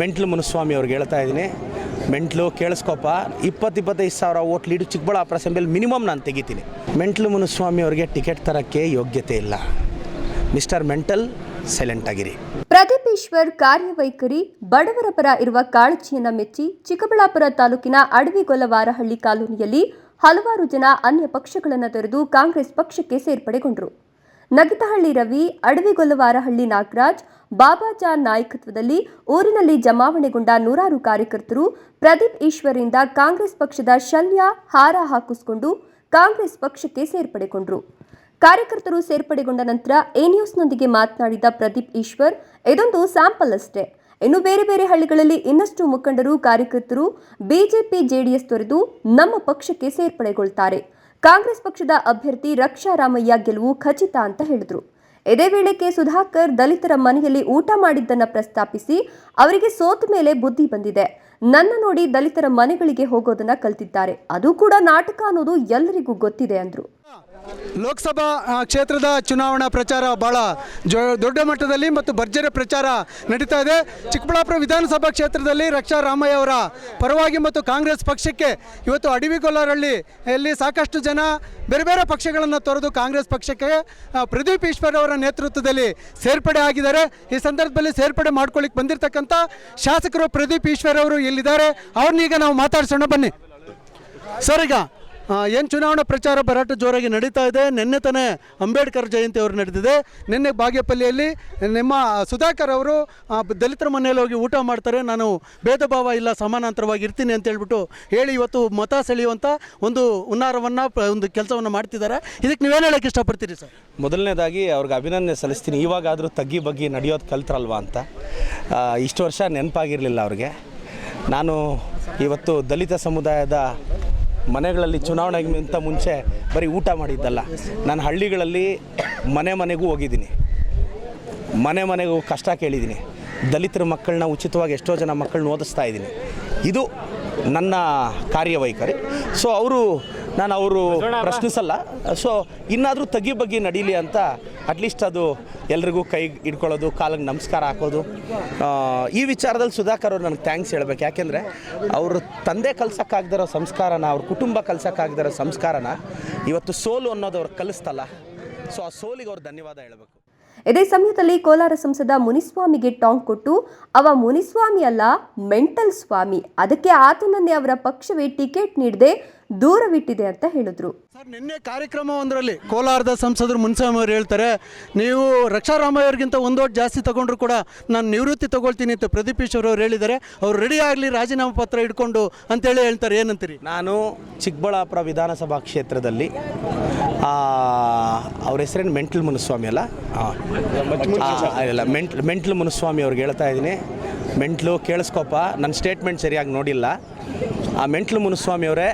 Mental Muniswamy ಅವ್ರಿಗೆ ಹೇಳ್ತಾ ಇದ್ದೀನಿ. ಮೆಂಟ್ಲು ಕೇಳಿಸ್ಕೊಪ್ಪ. ಇಪ್ಪತ್ತು ಇಪ್ಪತ್ತೈದು ಸಾವಿರ ಓಟ್ ಲೀಡ್ ಚಿಕ್ಕಬಳ್ಳಾಪುರ ಅಸೆಂಬ್ಲಿಯಲ್ಲಿ ಮಿನಿಮಮ್ ನಾನು ತೆಗಿತೀನಿ. ಮೆಂಟ್ಲು ಮುನುಸ್ವಾಮಿ ಅವರಿಗೆ ಟಿಕೆಟ್ ತರೋಕ್ಕೆ ಯೋಗ್ಯತೆ ಇಲ್ಲ. ಮಿಸ್ಟರ್ ಮೆಂಟಲ್ ಸೈಲೆಂಟ್ ಆಗಿರಿ. ಪ್ರದೀಪ್ ಈಶ್ವರ್ ಕಾರ್ಯವೈಖರಿ, ಬಡವರ ಪರ ಇರುವ ಕಾಳಜಿಯನ್ನು ಮೆಚ್ಚಿ ಚಿಕ್ಕಬಳ್ಳಾಪುರ ತಾಲೂಕಿನ ಅಡವಿಗೊಲವಾರಹಳ್ಳಿ ಕಾಲೋನಿಯಲ್ಲಿ ಹಲವಾರು ಜನ ಅನ್ಯ ಪಕ್ಷಗಳನ್ನು ತೊರೆದು ಕಾಂಗ್ರೆಸ್ ಪಕ್ಷಕ್ಕೆ ಸೇರ್ಪಡೆಗೊಂಡರು. ನಗಿತಹಳ್ಳಿ ರವಿ ಅಡವಿಗೊಲವಾರಹಳ್ಳಿ ನಾಗರಾಜ್ ಬಾಬಾಜಾನ್ ನಾಯಕತ್ವದಲ್ಲಿ ಊರಿನಲ್ಲಿ ಜಮಾವಣೆಗೊಂಡ ನೂರಾರು ಕಾರ್ಯಕರ್ತರು, ಪ್ರದೀಪ್ ಈಶ್ವರಿಂದ ಕಾಂಗ್ರೆಸ್ ಪಕ್ಷದ ಶಲ್ಯ ಹಾರ ಹಾಕಿಸಿಕೊಂಡು ಕಾಂಗ್ರೆಸ್ ಪಕ್ಷಕ್ಕೆ ಸೇರ್ಪಡೆಗೊಂಡರು. ಕಾರ್ಯಕರ್ತರು ಸೇರ್ಪಡೆಗೊಂಡ ನಂತರ ಎ ನ್ಯೂಸ್ನೊಂದಿಗೆ ಮಾತನಾಡಿದ ಪ್ರದೀಪ್ ಈಶ್ವರ್, ಇದೊಂದು ಸ್ಯಾಂಪಲ್ ಅಷ್ಟೇ. ಇನ್ನು ಬೇರೆ ಬೇರೆ ಹಳ್ಳಿಗಳಲ್ಲಿ ಇನ್ನಷ್ಟು ಮುಖಂಡರು, ಕಾರ್ಯಕರ್ತರು ಬಿಜೆಪಿ, ಜೆಡಿಎಸ್ ತೊರೆದು ನಮ್ಮ ಪಕ್ಷಕ್ಕೆ ಸೇರ್ಪಡೆಗೊಳ್ತಾರೆ. ಕಾಂಗ್ರೆಸ್ ಪಕ್ಷದ ಅಭ್ಯರ್ಥಿ ರಕ್ಷಾ ರಾಮಯ್ಯ ಗೆಲುವು ಖಚಿತ ಅಂತ ಹೇಳಿದ್ರು. ಇದೇ ವೇಳೆ ಕೆ ಸುಧಾಕರ್ ದಲಿತರ ಮನೆಯಲ್ಲಿ ಊಟ ಮಾಡಿದ್ದನ್ನು ಪ್ರಸ್ತಾಪಿಸಿ ಅವರಿಗೆ ಸೋತ ಮೇಲೆ ಬುದ್ಧಿ ಬಂದಿದೆ. ನನ್ನ ನೋಡಿ ದಲಿತರ ಮನೆಗಳಿಗೆ ಹೋಗೋದನ್ನ ಕಲ್ತಿದ್ದಾರೆ. ಅದು ಕೂಡ ನಾಟಕ ಅನ್ನೋದು ಎಲ್ಲರಿಗೂ ಗೊತ್ತಿದೆ ಅಂದ್ರು. ಲೋಕಸಭಾ ಕ್ಷೇತ್ರದ ಚುನಾವಣಾ ಪ್ರಚಾರ ಭಾಳ ದೊಡ್ಡ ಮಟ್ಟದಲ್ಲಿ ಮತ್ತು ಭರ್ಜರಿ ಪ್ರಚಾರ ನಡೀತಾ ಇದೆ. ಚಿಕ್ಕಬಳ್ಳಾಪುರ ವಿಧಾನಸಭಾ ಕ್ಷೇತ್ರದಲ್ಲಿ ರಕ್ಷಾ ರಾಮಯ್ಯ ಅವರ ಪರವಾಗಿ ಮತ್ತು ಕಾಂಗ್ರೆಸ್ ಪಕ್ಷಕ್ಕೆ ಇವತ್ತು ಅಡವಿಗೊಲ್ಲರಹಳ್ಳಿ ಇಲ್ಲಿ ಸಾಕಷ್ಟು ಜನ ಬೇರೆ ಬೇರೆ ಪಕ್ಷಗಳನ್ನು ತೊರೆದು ಕಾಂಗ್ರೆಸ್ ಪಕ್ಷಕ್ಕೆ ಪ್ರದೀಪ್ ಈಶ್ವರ್ ಅವರ ನೇತೃತ್ವದಲ್ಲಿ ಸೇರ್ಪಡೆ ಆಗಿದ್ದಾರೆ. ಈ ಸಂದರ್ಭದಲ್ಲಿ ಸೇರ್ಪಡೆ ಮಾಡ್ಕೊಳ್ಳಿಕ್ಕೆ ಬಂದಿರತಕ್ಕಂಥ ಶಾಸಕರು ಪ್ರದೀಪ್ ಈಶ್ವರ್ ಅವರು ಇಲ್ಲಿದ್ದಾರೆ. ಅವ್ರನ್ನೀಗ ನಾವು ಮಾತಾಡ್ಸೋಣ. ಬನ್ನಿ. ಸರ್, ಈಗ ಏನು ಚುನಾವಣಾ ಪ್ರಚಾರ ಭರಾಟ ಜೋರಾಗಿ ನಡೀತಾ ಇದೆ? ನಿನ್ನೆ ತಾನೇ ಅಂಬೇಡ್ಕರ್ ಜಯಂತಿ ಅವರು ನಡೆದಿದೆ. ನಿನ್ನೆ ಬಾಗೇಪಲ್ಲಿಯಲ್ಲಿ ನಿಮ್ಮ ಸುಧಾಕರ್ ಅವರು ದಲಿತರ ಮನೆಯಲ್ಲಿ ಹೋಗಿ ಊಟ ಮಾಡ್ತಾರೆ. ನಾನು ಭೇದ ಭಾವ ಇಲ್ಲ, ಸಮಾನಾಂತರವಾಗಿ ಇರ್ತೀನಿ ಅಂತ ಹೇಳ್ಬಿಟ್ಟು ಹೇಳಿ ಇವತ್ತು ಮತ ಸೆಳೆಯುವಂಥ ಒಂದು ಹುನ್ನಾರವನ್ನು, ಒಂದು ಕೆಲಸವನ್ನು ಮಾಡ್ತಿದ್ದಾರೆ. ಇದಕ್ಕೆ ನೀವೇನು ಹೇಳೋಕ್ಕೆ ಇಷ್ಟಪಡ್ತೀರಿ ಸರ್? ಮೊದಲನೇದಾಗಿ ಅವ್ರಿಗೆ ಅಭಿನಂದನೆ ಸಲ್ಲಿಸ್ತೀನಿ. ಇವಾಗಾದರೂ ತಗ್ಗಿ ಬಗ್ಗಿ ನಡೆಯೋದು ಕಲ್ತ್ರಲ್ವಾ ಅಂತ. ಇಷ್ಟು ವರ್ಷ ನೆನಪಾಗಿರಲಿಲ್ಲ ಅವ್ರಿಗೆ. ನಾನು ಇವತ್ತು ದಲಿತ ಸಮುದಾಯದ ಮನೆಗಳಲ್ಲಿ ಚುನಾವಣೆಗಿಂತ ಮುಂಚೆ ಬರೀ ಊಟ ಮಾಡಿದ್ದಲ್ಲ. ನಾನು ಹಳ್ಳಿಗಳಲ್ಲಿ ಮನೆ ಮನೆಗೂ ಹೋಗಿದ್ದೀನಿ. ಮನೆ ಮನೆಗೂ ಕಷ್ಟ ಕೇಳಿದ್ದೀನಿ. ದಲಿತರ ಮಕ್ಕಳನ್ನ ಉಚಿತವಾಗಿ ಎಷ್ಟೋ ಜನ ಮಕ್ಕಳನ್ನ ಓದಿಸ್ತಾ ಇದ್ದೀನಿ. ಇದು ನನ್ನ ಕಾರ್ಯವೈಖರಿ. ಸೊ ಅವರು ನಾನು ಅವರು ಪ್ರಶ್ನಿಸಲ್ಲ. ಸೊ ಇನ್ನಾದರೂ ತಗ್ಗಿ ಬಗ್ಗೆ ನಡೀಲಿ ಅಂತ ಅಟ್ಲೀಸ್ಟ್ ಅದು ಎಲ್ರಿಗೂ ಕೈ ಹಿಡ್ಕೊಳ್ಳೋದು ಕಾಲಿಗೆ ನಮಸ್ಕಾರ ಹಾಕೋದು. ಆ, ಈ ವಿಚಾರದಲ್ಲಿ ಸುಧಾಕರ್ ಅವ್ರು ನನಗೆ ಥ್ಯಾಂಕ್ಸ್ ಹೇಳ್ಬೇಕು. ಯಾಕೆಂದರೆ ಅವರು ತಂದೆ ಕಲ್ಸೋಕ್ಕಾಗ್ದಿರೋ ಸಂಸ್ಕಾರನ ಅವ್ರ ಕುಟುಂಬ ಕಲ್ಸೋಕ್ಕಾಗ್ದಿರೋ ಸಂಸ್ಕಾರನ ಇವತ್ತು ಸೋಲು ಅನ್ನೋದು ಅವ್ರು ಕಲಿಸ್ತಲ್ಲ. ಸೊ ಆ ಸೋಲಿಗೆ ಅವ್ರು ಧನ್ಯವಾದ ಹೇಳಬೇಕು. ಇದೇ ಸಮಯದಲ್ಲಿ ಕೋಲಾರ ಸಂಸದ ಮುನಿಸ್ವಾಮಿಗೆ ಟಾಂಗ್ ಕೊಟ್ಟು ಅವ ಮುನಿಸ್ವಾಮಿ ಅಲ್ಲ ಮೆಂಟಲ್ ಸ್ವಾಮಿ. ಅದಕ್ಕೆ ಆತನನ್ನೇ ಅವರ ಪಕ್ಷವೇ ಟಿಕೆಟ್ ನೀಡದೆ ದೂರವಿಟ್ಟಿದೆ ಅಂತ ಹೇಳಿದ್ರು. ಸರ್ ನಿನ್ನೆ ಕಾರ್ಯಕ್ರಮ ಒಂದರಲ್ಲಿ ಕೋಲಾರದ ಸಂಸದರು ಮುನ್ಸ್ವಾಮಿ ಅವರು ಹೇಳ್ತಾರೆ ನೀವು ರಕ್ಷಾ ಅವ್ರಿಗಿಂತ ಒಂದು ಓಟ್ ಜಾಸ್ತಿ ತಗೊಂಡ್ರು ಕೂಡ ನಾನು ನಿವೃತ್ತಿ ತಗೊಳ್ತೀನಿ ಅಂತ ಪ್ರದೀಪ್ ಈಶ್ವರ್ ಅವರು ಹೇಳಿದ್ದಾರೆ ಅವ್ರು ರೆಡಿ ಆಗಲಿ ರಾಜೀನಾಮೆ ಪತ್ರ ಇಟ್ಕೊಂಡು ಅಂತೇಳಿ ಹೇಳ್ತಾರೆ ಏನಂತೀರಿ? ನಾನು ಚಿಕ್ಕಬಳ್ಳಾಪುರ ವಿಧಾನಸಭಾ ಕ್ಷೇತ್ರದಲ್ಲಿ ಆ, ಅವ್ರ ಹೆಸರೇನು ಮೆಂಟಲ್ ಮುನಿಸ್ವಾಮಿ ಅಲ್ಲ? ಮೆಂಟಲ್ ಮೆಂಟಲ್ ಇಲ್ಲ ಮೆಂಟ್ಲ್ ಮೆಂಟ್ಲ್ ಮುನಿಸ್ವಾಮಿ ಅವ್ರಿಗೆ ಹೇಳ್ತಾ ಇದ್ದೀನಿ. ಮೆಂಟ್ಲು ಕೇಳಿಸ್ಕೊಪ್ಪ ನನ್ನ ಸ್ಟೇಟ್ಮೆಂಟ್ ಸರಿಯಾಗಿ ನೋಡಿಲ್ಲ. ಆ ಮೆಂಟ್ಲು ಮುನಿಸ್ವಾಮಿ ಅವರೇ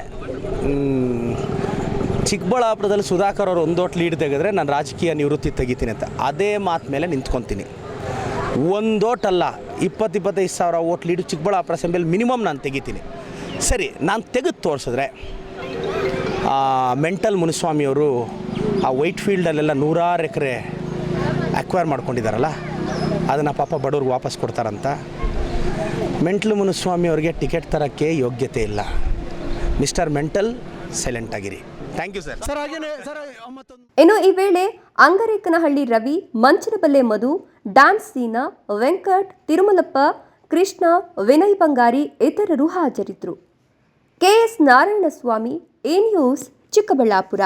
ಚಿಕ್ಕಬಳ್ಳಾಪುರದಲ್ಲಿ ಸುಧಾಕರ್ ಅವರು ಒಂದೊಟ್ಟು ಲೀಡ್ ತೆಗೆದ್ರೆ ನಾನು ರಾಜಕೀಯ ನಿವೃತ್ತಿ ತೆಗಿತೀನಿ ಅಂತ. ಅದೇ ಮಾತು ಮೇಲೆ ನಿಂತ್ಕೊತೀನಿ. ಒಂದೋಟ್ ಅಲ್ಲ ಇಪ್ಪತ್ತು ಇಪ್ಪತ್ತೈದು ಸಾವಿರ ಓಟ್ ಲೀಡ್ ಚಿಕ್ಕಬಳ್ಳಾಪುರ ಅಸೆಂಬ್ಲಿಯಲ್ಲಿ ಮಿನಿಮಮ್ ನಾನು ತೆಗಿತೀನಿ. ಸರಿ, ನಾನು ತೆಗೆದು ತೋರಿಸಿದ್ರೆ ಮೆಂಟಲ್ ಮುನಿಸ್ವಾಮಿಯವರು ಆ ವೈಟ್ ಫೀಲ್ಡಲ್ಲೆಲ್ಲ ನೂರಾರು ಎಕರೆ ಅಕ್ವೈರ್ ಮಾಡ್ಕೊಂಡಿದ್ದಾರಲ್ಲ ಅದನ್ನು ಪಾಪ ಬಡವ್ರಿಗೆ ವಾಪಸ್ ಕೊಡ್ತಾರಂತ. ಮೆಂಟ್ಲು ಮುನಿಸ್ವಾಮಿ ಅವರಿಗೆ ಟಿಕೆಟ್ ತರೋಕ್ಕೆ ಯೋಗ್ಯತೆ ಇಲ್ಲ. ಮಿಸ್ಟರ್ ಮೆಂಟಲ್ ಸೈಲೆಂಟ್ ಆಗಿರಿ. Thank you sir. ಸರ್ ಹಾಗೇನೆ ಸರ್ ಮತ್ತೊಂದು ಇನ್ನು ಈ ವೇಳೆ ಅಂಗರೇಕನಹಳ್ಳಿ ರವಿ ಮಂಚನಬಲ್ಲೆ ಮಧು ಡ್ಯಾನ್ಸ್ ಸೀನಾ ವೆಂಕಟ್ ತಿರುಮಲಪ್ಪ ಕೃಷ್ಣ ವಿನಯ್ ಬಂಗಾರಿ ಇತರರು ಹಾಜರಿದ್ದರು. K S Narayanaswamy A news Chikkaballapur.